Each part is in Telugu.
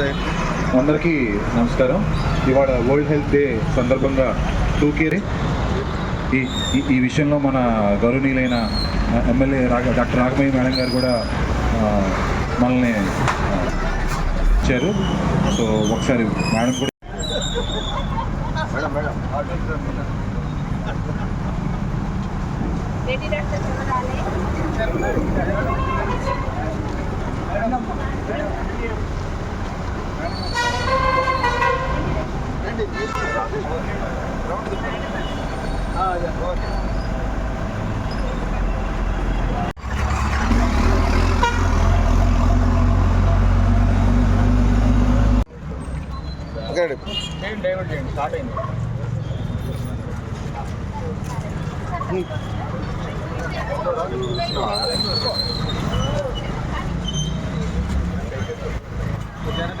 అందరికీ నమస్కారం. ఇవాళ వరల్డ్ హెల్త్ డే సందర్భంగా టూ కేర్ ఈ ఈ- ఈ విషయంలో మన గౌరవనీయులైన ఎమ్మెల్యే రాఘ డాక్టర్ రాఘమయ్య మేడం గారు కూడా మనల్ని ఇచ్చారు. సో ఒకసారి మేడం కూడా స్టార్ట్ అయింది జనత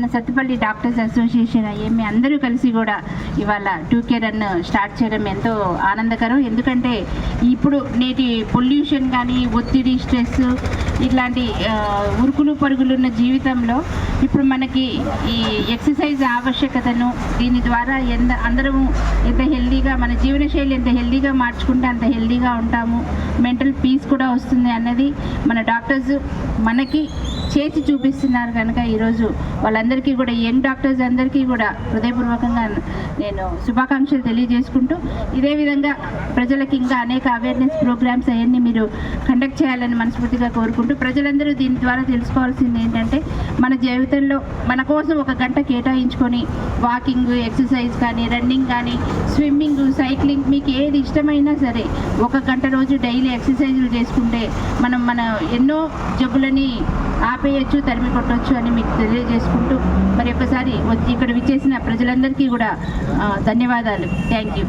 మన సత్తుపల్లి డాక్టర్స్ అసోసియేషన్ ఏమి అందరూ కలిసి కూడా ఇవాళ టూ కే రన్ స్టార్ట్ చేయడం ఎంతో ఆనందకరం. ఎందుకంటే ఇప్పుడు నేటి పొల్యూషన్ కానీ ఒత్తిడి స్ట్రెస్ ఇట్లాంటి ఉరుకులు పరుగులు ఉన్న జీవితంలో ఇప్పుడు మనకి ఈ ఎక్సర్సైజ్ ఆవశ్యకతను దీని ద్వారా ఎంత అందరము ఎంత హెల్దీగా మన జీవనశైలి ఎంత హెల్దీగా మార్చుకుంటే అంత హెల్దీగా ఉంటాము. మెంటల్ పీస్ కూడా వస్తుంది అన్నది మన డాక్టర్స్ మనకి చేసి చూపిస్తున్నారు కనుక ఈరోజు వాళ్ళందరికీ కూడా యంగ్ డాక్టర్స్ అందరికీ కూడా హృదయపూర్వకంగా నేను శుభాకాంక్షలు తెలియజేసుకుంటూ ఇదే విధంగా ప్రజలకి ఇంకా అనేక అవేర్నెస్ ప్రోగ్రామ్స్ అవన్నీ మీరు కండక్ట్ చేయాలని మనస్ఫూర్తిగా కోరుకుంటూ ప్రజలందరూ దీని ద్వారా తెలుసుకోవాల్సింది ఏంటంటే మన జీవితంలో మన కోసం ఒక గంట కేటాయించుకొని వాకింగ్ ఎక్సర్సైజ్ కానీ రన్నింగ్ కానీ స్విమ్మింగ్ సైక్లింగ్ మీకు ఏది ఇష్టమైనా సరే ఒక గంట రోజు డైలీ ఎక్సర్సైజులు చేసుకుంటే మనం మన ఎన్నో జబ్బులని ఆపేయచ్చు తరిమి కొట్టచ్చు అని మీకు తెలియజేసుకుంటూ మరి ఒకసారి వచ్చి ఇక్కడ విచ్చేసిన ప్రజలందరికీ కూడా ధన్యవాదాలు. Thank you